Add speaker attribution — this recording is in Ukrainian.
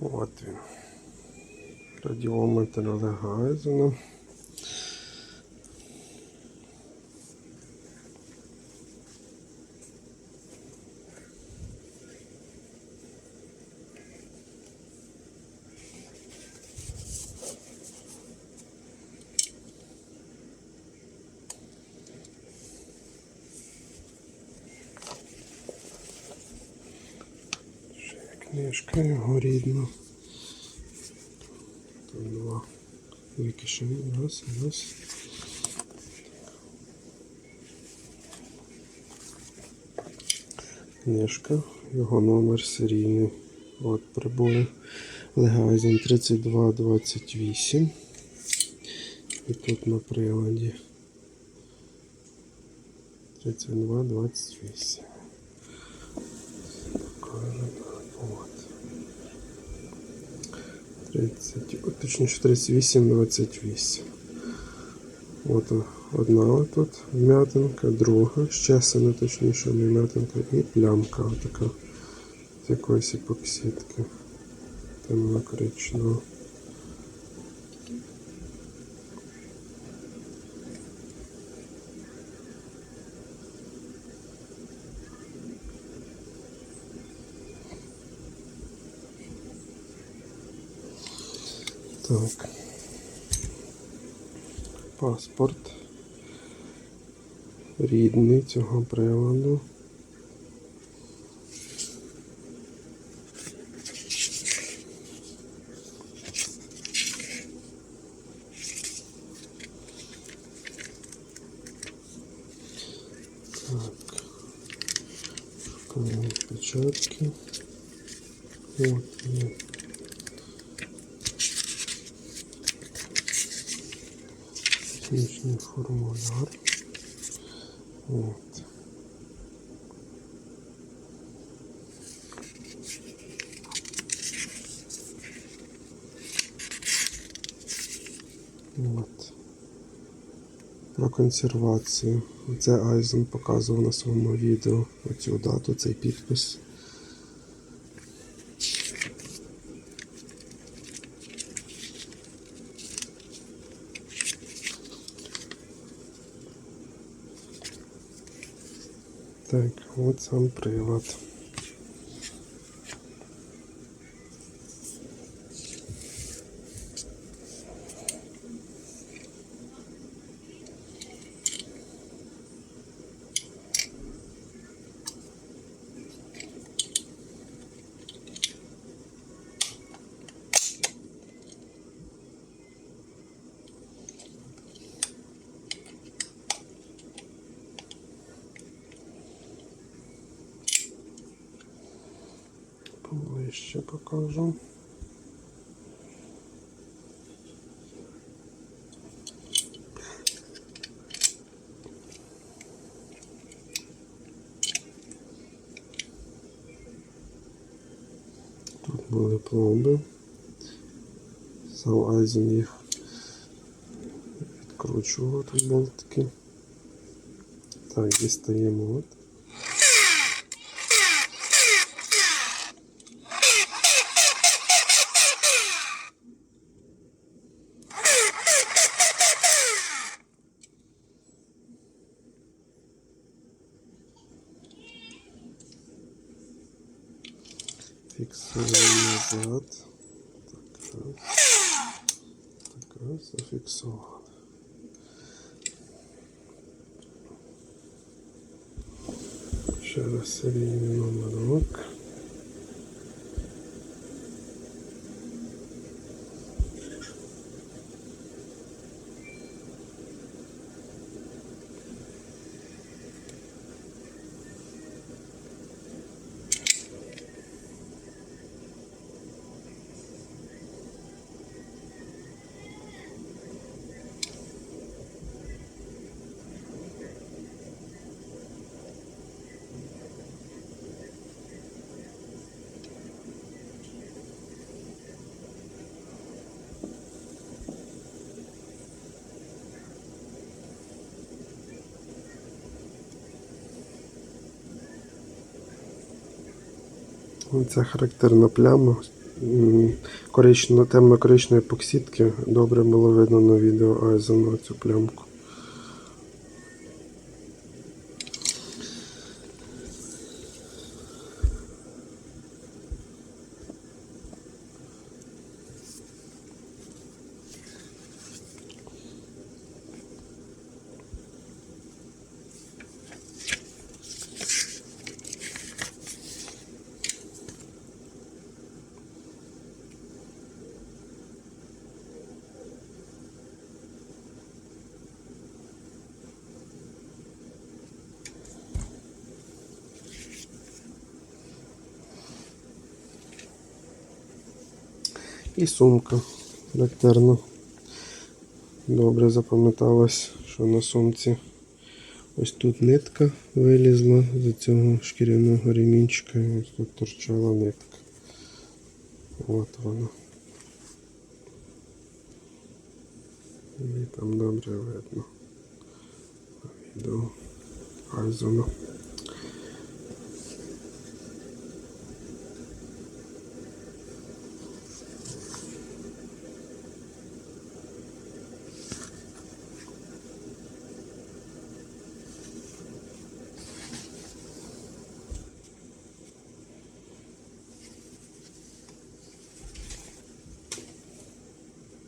Speaker 1: От він. Радіометр Легайзена. Ще є книжка його рідна. Там два. Дві кишені. Раз, раз. Книжка, його номер серійний. От прибули. Легайзен 3228. І тут на приладі 3228. Покажу так. От. 30, о, точніше 38, 28. От одна тут вм'ятинка, друга, щесана, точніше, не вм'ятинка, і плямка отака з якоїсь епоксидки темно-коричневого. Так. Паспорт. Рідний цього приладу. Так. Шукаємо печатки. Є. Технічний формуляр. От. От. Про консервацію. Це Айзен показував на своєму відео оцю дату, цей підпис. Так, от сам прилад. Поближче покажу. Тут були пломби. Сам Айзен їх відкручував тут болтики. Так, дістаємо от. Фіксуємо назад. Так раз. Так раз, зафіксували. Ще раз серійний номерок. Оця характерна пляма м, корично, темно-коричневої епоксидки. Добре було видно на відео Айзену цю плямку. І сумка характерно. Добре запам'яталось, що на сумці ось тут нитка вилізла з цього шкіряного ремінчика. і Ось тут торчала нитка. От вона. І там добре видно. Відео Айзона.